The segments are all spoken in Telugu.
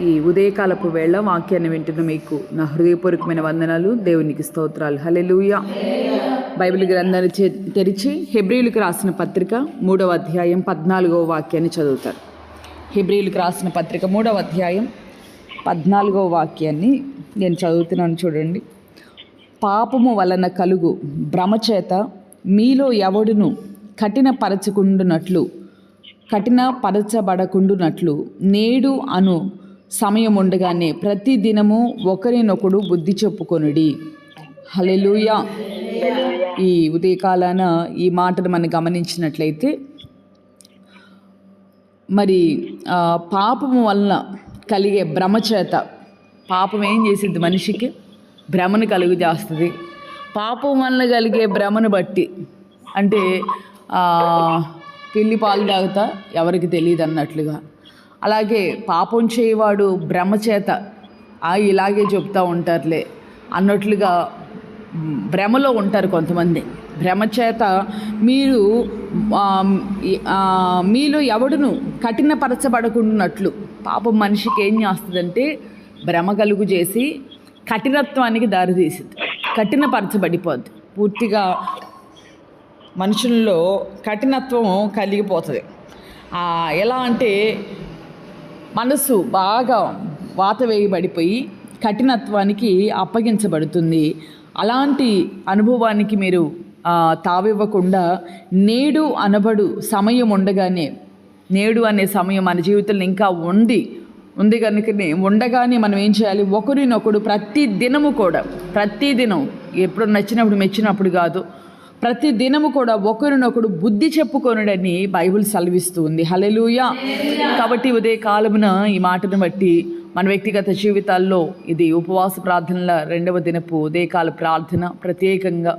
ఈ ఉదయకాలపు వేళ వాక్యాన్ని వింటున్న మీకు నా హృదయపూర్వకమైన వందనాలు దేవునికి స్తోత్రాలు. హల్లెలూయా. బైబిల్ గ్రంథాన్ని తెరిచి హెబ్రియులకు రాసిన పత్రిక మూడవ అధ్యాయం పద్నాలుగవ వాక్యాన్ని చదువుతారు. హెబ్రియులకు రాసిన పత్రిక మూడవ అధ్యాయం పద్నాలుగవ వాక్యాన్ని నేను చదువుతున్నాను చూడండి. పాపము వలన కలుగు భ్రమచేత మీలో ఎవడును కఠినపరచకుండునట్లు కఠినపరచబడకుండునట్లు నేడు అను సమయం ఉండగానే ప్రతి దినము ఒకరినొకడు బుద్ధి చెప్పుకొనుడి. హలెలుయా ఈ ఉదయకాలాన ఈ మాటను మనం గమనించినట్లయితే మరి పాపము వలన కలిగే భ్రమ చేత పాపం ఏం చేసింది మనిషికి? భ్రమను కలుగు చేస్తుంది పాపం వలన కలిగే భ్రమను బట్టి అంటే పిల్లి పాలు తాగుతా ఎవరికి తెలియదు అన్నట్లుగా అలాగే పాపం చేయవాడు భ్రమ చేత ఆ ఇలాగే చెప్తూ ఉంటారులే. అన్నట్లుగా భ్రమలో ఉంటారు కొంతమంది. భ్రమచేత మీరు మీలో ఎవడును కఠినపరచబడకున్నట్లు పాపం మనిషికి ఏం చేస్తుందంటే భ్రమ కలుగు చేసి కఠినత్వానికి దారితీసింది కఠినపరచబడిపోద్ది. పూర్తిగా మనుషుల్లో కఠినత్వం కలిగిపోతుంది. ఎలా అంటే మనసు బాగా వాత వేయబడిపోయి కఠినత్వానికి అప్పగించబడుతుంది. అలాంటి అనుభవానికి మీరు తావివ్వకుండా నేడు అనబడు సమయం ఉండగానే నేడు అనే సమయం మన జీవితంలో ఇంకా ఉంది. ఉంది కనుకనే ఉండగానే మనం ఏం చేయాలి? ఒకరినొకడు ప్రతి దినము కూడా ప్రతి దినం ఎప్పుడు నచ్చినప్పుడు మెచ్చినప్పుడు కాదు ప్రతి దినము కూడా ఒకరినొకడు బుద్ధి చెప్పుకొనుడని బైబిల్ సెలవిస్తూ ఉంది. హలెలూయా కాబట్టి ఉదయ కాలమున ఈ మాటను బట్టి మన వ్యక్తిగత జీవితాల్లో ఇది ఉపవాస ప్రార్థనల రెండవ దినపు ఉదయకాల ప్రార్థన ప్రత్యేకంగా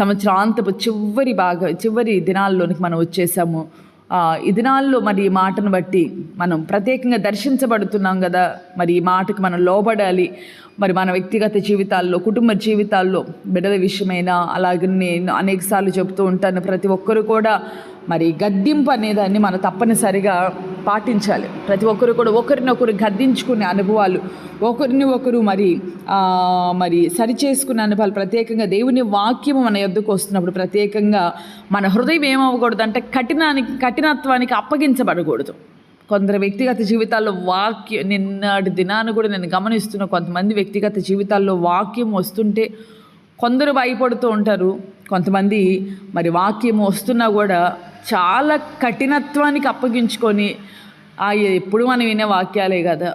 సంవత్సరాంతపు చివరి భాగ చివరి దినాల్లోనికి మనం వచ్చేసాము. దినాల్లో మరి ఈ మాటను బట్టి మనం ప్రత్యేకంగా దర్శించబడుతున్నాం కదా. మరి ఈ మాటకు మనం లోబడాలి. మరి మన వ్యక్తిగత జీవితాల్లో కుటుంబ జీవితాల్లో బిడ్డల విషయమైనా అలాగే నేను అనేకసార్లు చెప్తూ ఉంటాను. ప్రతి ఒక్కరు కూడా మరి గద్దింపు అనేదాన్ని మనం తప్పనిసరిగా పాటించాలి. ప్రతి ఒక్కరు కూడా ఒకరినొకరు గద్దించుకునే అనుభవాలు ఒకరిని ఒకరు మరి మరి సరిచేసుకునే అనుభవాలు ప్రత్యేకంగా దేవుని వాక్యము మన ఎద్దుకు వస్తున్నప్పుడు ప్రత్యేకంగా మన హృదయం ఏమవ్వకూడదు అంటే కఠినానికి కఠినత్వానికి అప్పగించబడకూడదు. కొందరు వ్యక్తిగత జీవితాల్లో వాక్యం నిన్నటి దినాన్ని కూడా నేను గమనిస్తున్న కొంతమంది వ్యక్తిగత జీవితాల్లో వాక్యం వస్తుంటే కొందరు భయపడుతూ ఉంటారు. కొంతమంది మరి వాక్యం వస్తున్నా కూడా చాలా కఠినత్వానికి అప్పగించుకొని "ఆ, ఎప్పుడు మనం వినే వాక్యాలే కదా.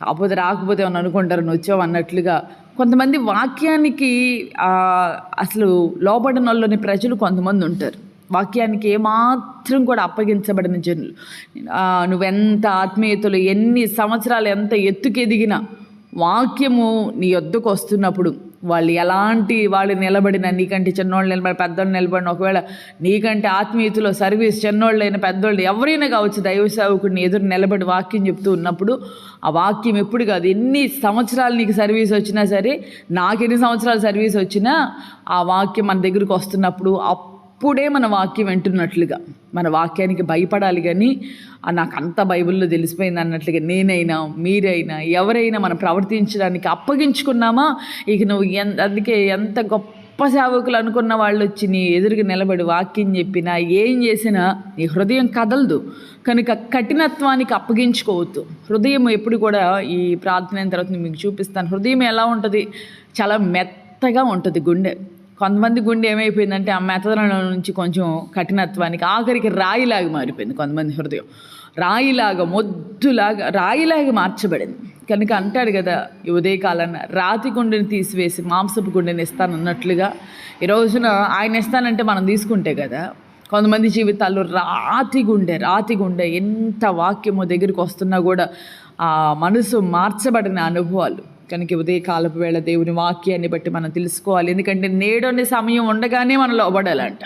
కాకపోతే రాకపోతే అని అనుకుంటారు నువ్వు వచ్చావు అన్నట్లుగా. కొంతమంది వాక్యానికి అసలు లోబడిన వాళ్ళని ప్రజలు కొంతమంది ఉంటారు. వాక్యానికి ఏమాత్రం కూడా అప్పగించబడిన జనులు. నువ్వెంత ఆత్మీయతలు ఎన్ని సంవత్సరాలు ఎంత ఎత్తుకెదిగినా వాక్యము నీ వద్దకు వస్తున్నప్పుడు వాళ్ళు ఎలాంటి వాళ్ళు నిలబడిన నీకంటే చిన్నోళ్ళు నిలబడి పెద్దోళ్ళు నిలబడిన ఒకవేళ నీకంటే ఆత్మీయతలో సర్వీస్ చిన్నోళ్ళైన పెద్దోళ్ళు ఎవరైనా కావచ్చు దైవ సేవకుడిని ఎదురు నిలబడి వాక్యం చెప్తూ ఉన్నప్పుడు ఆ వాక్యం ఎప్పుడు కాదు. ఎన్ని సంవత్సరాలు నీకు సర్వీస్ వచ్చినా సరే నాకు ఎన్ని సంవత్సరాలు సర్వీస్ వచ్చినా ఆ వాక్యం మన దగ్గరికి వస్తున్నప్పుడు అప్పుడు మన వాక్యం వింటున్నట్లుగా. మన వాక్యానికి భయపడాలి కానీ ఆ నాకు అంత బైబిల్లో తెలిసిపోయింది అన్నట్లుగా నేనైనా మీరైనా ఎవరైనా మనం ప్రవర్తించడానికి అప్పగించుకున్నామా? ఇక నువ్వు ఎంత అందుకే ఎంత గొప్ప సేవకులు అనుకున్న వాళ్ళు వచ్చి నీ ఎదురుగా నిలబడి వాక్యం చెప్పినా ఏం చేసినా నీ హృదయం కదలదు. కనుక కఠినత్వానికి అప్పగించుకోవద్దు. హృదయం ఎప్పుడు కూడా ఈ ప్రార్థన అయిన తర్వాత మీకు చూపిస్తాను. హృదయం ఎలా ఉంటుంది? చాలా మెత్తగా ఉంటుంది గుండె. కొంతమంది గుండె ఏమైపోయిందంటే ఆ మెత్తదనం నుంచి కొంచెం కఠినత్వానికి ఆఖరికి రాయిలాగా మారిపోయింది కొంతమంది హృదయం. రాయిలాగా మొద్దులాగా రాయిలాగా మార్చబడింది. కనుక అంటాడు కదా ఈ ఉదయకాలన్న రాతి గుండెని తీసివేసి మాంసపు గుండెని ఇస్తానన్నట్లుగా ఈ రోజున ఆయన ఇస్తానంటే మనం తీసుకుంటే కదా కొంతమంది జీవితాల్లో రాతి గుండె రాతి గుండె ఎంత వాక్యము దగ్గరికి వస్తున్నా కూడా ఆ మనసు మార్చబడిన అనుభవాలు. కనుక ఉదయ ఉదయకాలపు వేళ దేవుని వాక్యాన్ని బట్టి మనం తెలుసుకోవాలి. ఎందుకంటే నేడు సమయం ఉండగానే మనం లోబడాలంట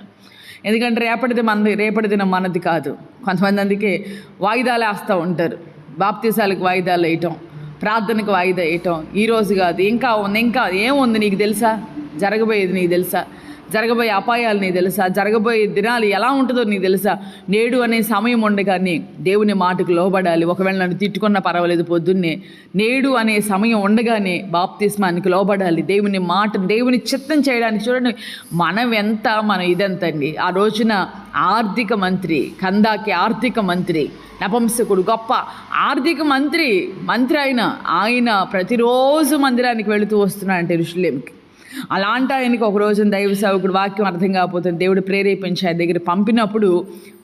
ఎందుకంటే రేపటిది మనది రేపటి దినం మనది కాదు. కొంతమంది అందుకే వాయిదాలు వేస్తూ ఉంటారు. బాప్తీసాలకు వాయిదాలు వేయటం ప్రార్థనకు వాయిదా వేయటం ఈరోజు కాదు ఇంకా ఉంది ఇంకా ఏముంది నీకు తెలుసా? జరగబోయేది నీకు తెలుసా? జరగబోయే అపాయాలు నీకు తెలుసా? జరగబోయే దినాలు ఎలా ఉంటుందో నీకు తెలుసా? నేడు అనే సమయం ఉండగానే దేవుని మాటకు లోబడాలి. ఒకవేళ నన్ను తిట్టుకున్నా పర్వాలేదు పొద్దున్నే. నేడు అనే సమయం ఉండగానే బాప్తిస్మానికి లోబడాలి. దేవుని మాట దేవుని చిత్తం చేయడానికి చూడండి. మనం ఎంత మనం ఇదంతండి? ఆ రోజున ఆర్థిక మంత్రి కందాకి ఆర్థిక మంత్రి నపంసకుడు గొప్ప ఆర్థిక మంత్రి మంత్రి ఆయన ఆయన ప్రతిరోజు మందిరానికి వెళుతూ వస్తున్నాడంటే ఋషులేమికి అలాంటి ఆయనకి ఒక రోజు దైవ సేవకుడు వాక్యం అర్థం కాకపోతుంది దేవుడు ప్రేరేపించి ఆయన దగ్గర పంపినప్పుడు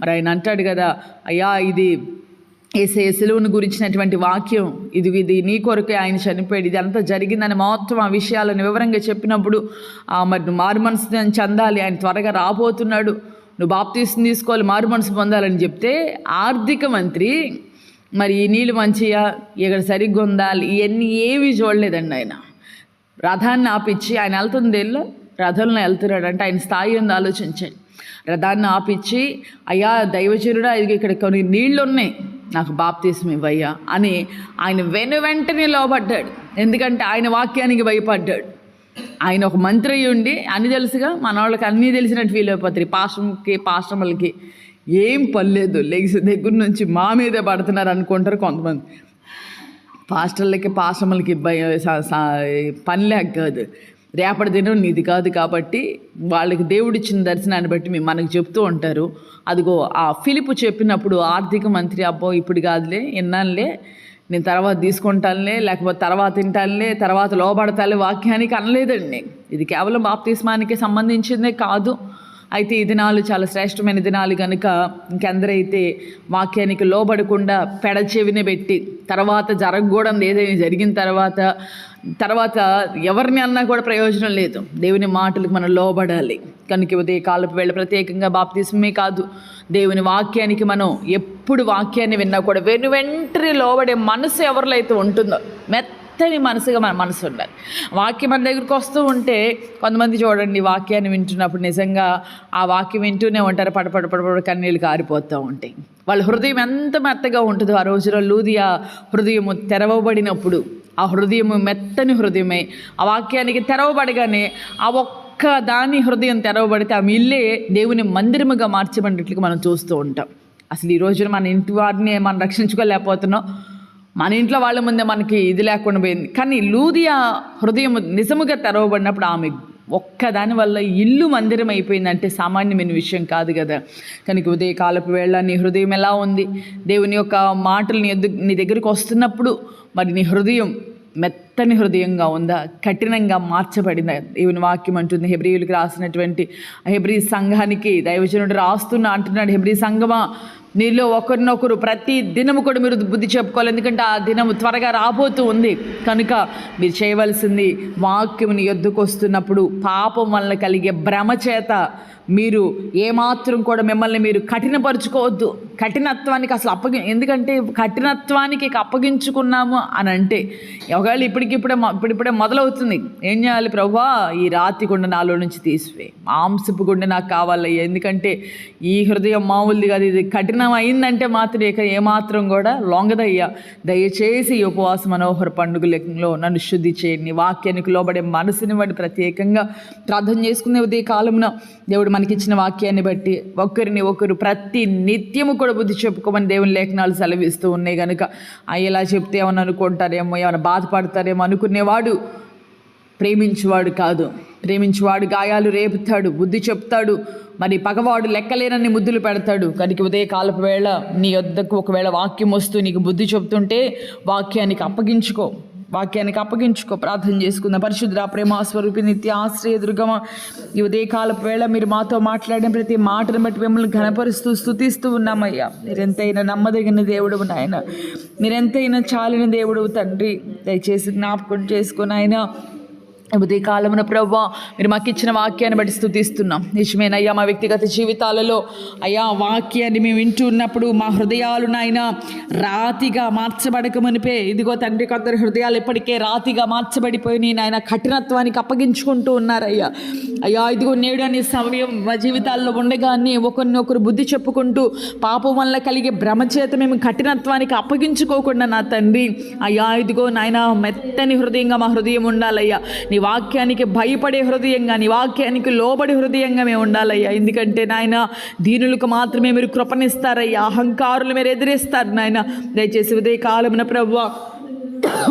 మరి ఆయన అంటాడు కదా అయ్యా ఇది ఏసే సెలువును గురించినటువంటి వాక్యం. ఇది ఇది నీ కొరకే ఆయన చనిపోయాడు. ఇది అంతా జరిగిందని మొత్తం ఆ విషయాలను వివరంగా చెప్పినప్పుడు మరి మారు మనసు చెందాలి. ఆయన త్వరగా రాబోతున్నాడు. నువ్వు బాప్తీసం తీసుకోవాలి మారు మనసు పొందాలని చెప్తే ఆర్థిక మంత్రి మరి ఈ నీళ్ళు మంచిగా ఇక్కడ సరిగ్గా ఉందా? ఇవన్నీ ఏవి చూడలేదండి ఆయన. రథాన్ని ఆపిచ్చి ఆయన వెళ్తుంది వెళ్ళు రథంలో వెళ్తున్నాడు. అంటే ఆయన స్థాయి ఉంది ఆలోచించండి. రథాన్ని ఆపిచ్చి అయ్యా దైవచరుడా ఇది ఇక్కడ కొన్ని నీళ్ళు ఉన్నాయి నాకు బాప్తీసం ఇవ్వయ్యా అని ఆయన వెను వెంటనే లోబడ్డాడు. ఎందుకంటే ఆయన వాక్యానికి భయపడ్డాడు. ఆయన ఒక మంత్రి ఉండి అన్ని తెలుసుగా మన వాళ్ళకి అన్నీ తెలిసినట్టు ఫీల్ అయిపోతారు. పాశ్రమకి పాశ్రమలకి ఏం పర్లేదు లెగ్స్ దగ్గర నుంచి మా మీద పడుతున్నారు అనుకుంటారు కొంతమంది. పాస్టర్లకి పాశ్రమలకి భయ పని లేక కాదు. రేపటి దినం నీది కాదు కాబట్టి వాళ్ళకి దేవుడిచ్చిన దర్శనాన్ని బట్టి మేము మనకు చెప్తూ ఉంటారు. అదిగో ఆ ఫిలిపు చెప్పినప్పుడు ఆర్థిక మంత్రి అబ్బో ఇప్పుడు కాదులే విన్నానులే నేను తర్వాత తీసుకుంటానులే లేకపోతే తర్వాత తింటానులే తర్వాత లోబడతాలే వాక్యానికి అనలేదండి. ఇది కేవలం బాప్తిస్మానికి సంబంధించిందే కాదు. అయితే ఈ దినాలు చాలా శ్రేష్టమైన దినాలు కనుక ఇంకెందరైతే వాక్యానికి లోబడకుండా పెడచెవిని పెట్టి తర్వాత జరగకూడదు ఏదైనా జరిగిన తర్వాత తర్వాత ఎవరిని అన్నా కూడా ప్రయోజనం లేదు. దేవుని మాటలకు మనం లోబడాలి. కనుక ఉదయ కాలపు వేళ ప్రత్యేకంగా బాప్తిస్మే కాదు. దేవుని వాక్యానికి మనం ఎప్పుడు వాక్యాన్ని విన్నా కూడా వెను వెంటనే లోబడే మనసు ఎవరిలో అయితే ఉంటుందో మెత్త మెత్తని మనసుగా మన మనసు ఉండాలి. వాక్యం మన దగ్గరికి వస్తూ ఉంటే కొంతమంది చూడండి వాక్యాన్ని వింటున్నప్పుడు నిజంగా ఆ వాక్యం వింటూనే ఉంటారు. పడపడ పడపడ కన్నీళ్ళు కారిపోతూ ఉంటాయి. వాళ్ళ హృదయం ఎంత మెత్తగా ఉంటుందో ఆ రోజులో లూదియా హృదయము తెరవబడినప్పుడు ఆ హృదయము మెత్తని హృదయమే. ఆ వాక్యానికి తెరవబడగానే ఆ ఒక్క దాని హృదయం తెరవబడితే ఆమె ఇల్లే దేవుని మందిరముగా మార్చబడినట్లుగా మనం చూస్తూ ఉంటాం. అసలు ఈ రోజున మన ఇంటి వారిని మనం రక్షించుకోలేకపోతున్నాం. మన ఇంట్లో వాళ్ళ ముందే మనకి ఇది లేకుండా పోయింది. కానీ లూదియా హృదయం నిజముగా తెరవబడినప్పుడు ఆమె ఒక్కదాని వల్ల ఇల్లు మందిరం అయిపోయిందంటే సామాన్యమైన విషయం కాదు కదా. కనుక ఉదయకాలపు వేళ నీ హృదయం ఎలా ఉంది? దేవుని యొక్క మాటలు నీ నీ దగ్గరికి వస్తున్నప్పుడు మరి నీ హృదయం మెత్త మెత్తని హృదయంగా ఉందా? కఠినంగా మార్చబడిందా? ఈవెన్ వాక్యం అంటుంది హెబ్రియులకు రాసినటువంటి హెబ్రి సంఘానికి దైవజనుడు రాస్తున్నా అంటున్నాడు హెబ్రి సంఘమా నీలో ఒకరినొకరు ప్రతి దినము కూడా మీరు బుద్ధి చెప్పుకోవాలి. ఎందుకంటే ఆ దినము త్వరగా రాబోతూ ఉంది. కనుక మీరు చేయవలసింది వాక్యముని ఎద్దుకొస్తున్నప్పుడు పాపం వల్ల కలిగే భ్రమ చేత మీరు ఏమాత్రం కూడా మిమ్మల్ని మీరు కఠినపరుచుకోవద్దు. కఠినత్వానికి అసలు అప్పగి ఎందుకంటే కఠినత్వానికి అప్పగించుకున్నాము అని అంటే ఒకవేళ ఇప్పటికిప్పుడే ఇప్పుడిప్పుడే మొదలవుతుంది. ఏం చేయాలి ప్రభా? ఈ రాతి గుండె నాలో నుంచి తీసివే. మాంసపు గుండె నాకు కావాలయ్యా. ఎందుకంటే ఈ హృదయం మామూలుది కాదు. ఇది కఠినం అయిందంటే మాత్రం ఇక ఏమాత్రం కూడా లొంగదయ్యా. దయచేసి ఈ ఉపవాస మనోహర పండుగలో నన్ను శుద్ధి చేయండి. వాక్యానికి లోబడే మనసుని బట్టి ప్రత్యేకంగా ప్రార్థన చేసుకునే ఉదయ కాలంలో దేవుడు మనకిచ్చిన వాక్యాన్ని బట్టి ఒకరిని ఒకరు ప్రతి నిత్యము కూడా బుద్ధి చెప్పుకోమని దేవుని లేఖనాలు సెలవిస్తూ ఉన్నాయి కనుక అయ్యేలా చెప్తే ఏమన్నా అనుకుంటారేమో? ఏమైనా బాధపడతారేమో? అనుకునేవాడు ప్రేమించువాడు కాదు. ప్రేమించువాడు గాయాలు రేపుతాడు బుద్ధి చెప్తాడు. మరి పగవాడు లెక్కలేనన్ని ముద్దులు పెడతాడు. కనుక ఉదయ కాలపు వేళ నీ వద్దకు ఒకవేళ వాక్యం వస్తూ నీకు బుద్ధి చెప్తుంటే వాక్యానికి అప్పగించుకో. వాక్యానికి అప్పగించుకో ప్రార్థన చేసుకుందాం. పరిశుద్ధ ప్రేమ స్వరూపి నిత్య ఆశ్రయ దుర్గమ ఈ కాలపు వేళ మీరు మాతో మాట్లాడిన ప్రతి మాటను బట్టి మిమ్మల్ని ఘనపరుస్తూ స్థుతిస్తూ ఉన్నామయ్యా. మీరెంతైనా నమ్మదగిన దేవుడు నాయన. మీరెంతైనా చాలిన దేవుడు తండ్రి. దయచేసి జ్ఞాపకం చేసుకుని ఆయన ఉదయకాలమున ప్రవ్వా మీరు మాకు ఇచ్చిన వాక్యాన్ని బట్టి స్థుతిస్తున్నాం. నిజమేనయ్యా మా వ్యక్తిగత జీవితాలలో అయ్యా వాక్యాన్ని మేము వింటూ ఉన్నప్పుడు మా హృదయాలు నాయన రాతిగా మార్చబడకమునిపే ఇదిగో తండ్రి కొందరు హృదయాలు ఇప్పటికే రాతిగా మార్చబడిపోయి నాయన. కఠినత్వానికి అప్పగించుకుంటూ ఉన్నారయ్యా. అయ్యా ఇదిగో నేడు అనే సమయం మా జీవితాల్లో ఉండగానే ఒకరినొకరు బుద్ధి చెప్పుకుంటూ పాపం వల్ల కలిగే భ్రమ చేత మేము కఠినత్వానికి అప్పగించుకోకుండా నా తండ్రి. అయ్యా ఇదిగో నాయన మెత్తని హృదయంగా మా హృదయం ఉండాలయ్యా. నీ వాక్యానికి భయపడే హృదయంగా నీ వాక్యానికి లోబడి హృదయంగా మేము ఉండాలయ్యా. ఎందుకంటే నాయన దీనులకు మాత్రమే మీరు కృపణిస్తారయ్యా అహంకారులు మీరు ఎదిరిస్తారు నాయన. దయచేసి ఉదయ కాలమున ప్రభు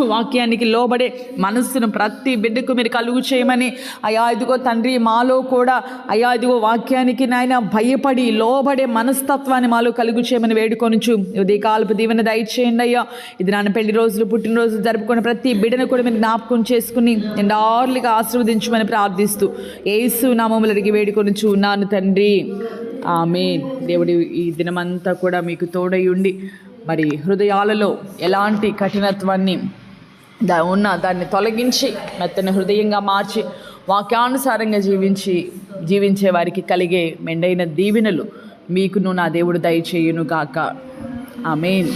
వాక్యానికి లోబడే మనస్సును ప్రతి బిడ్డకు మీరు కలుగు చేయమని అయా ఇదిగో తండ్రి మాలో కూడా అయా ఇదిగో వాక్యానికి నాయన భయపడి లోబడే మనస్తత్వాన్ని మాలో కలుగు చేయమని వేడుకొనుచు. ఉదయకాలపు దీవెన దయచేయండి అయ్యా. ఇది నాన్న పెళ్ళి రోజులు పుట్టినరోజులు జరుపుకున్న ప్రతి బిడ్డను కూడా మీరు జ్ఞాపకం చేసుకుని ఎండార్లుగా ఆశీర్వదించమని ప్రార్థిస్తూ ఏసు నామములు అడిగి వేడుకొనుచు ఉన్నాను తండ్రి. ఆమె దేవుడి ఈ దినమంతా కూడా మీకు తోడై ఉండి మరి హృదయాలలో ఎలాంటి కఠినత్వాన్ని దా ఉన్న దాన్ని తొలగించి మెత్తని హృదయంగా మార్చి వాక్యానుసారంగా జీవించి జీవించే వారికి కలిగే మెండైన దీవెనలు మీకును నా దేవుడు దయచేయునుగాక. ఆమెన్.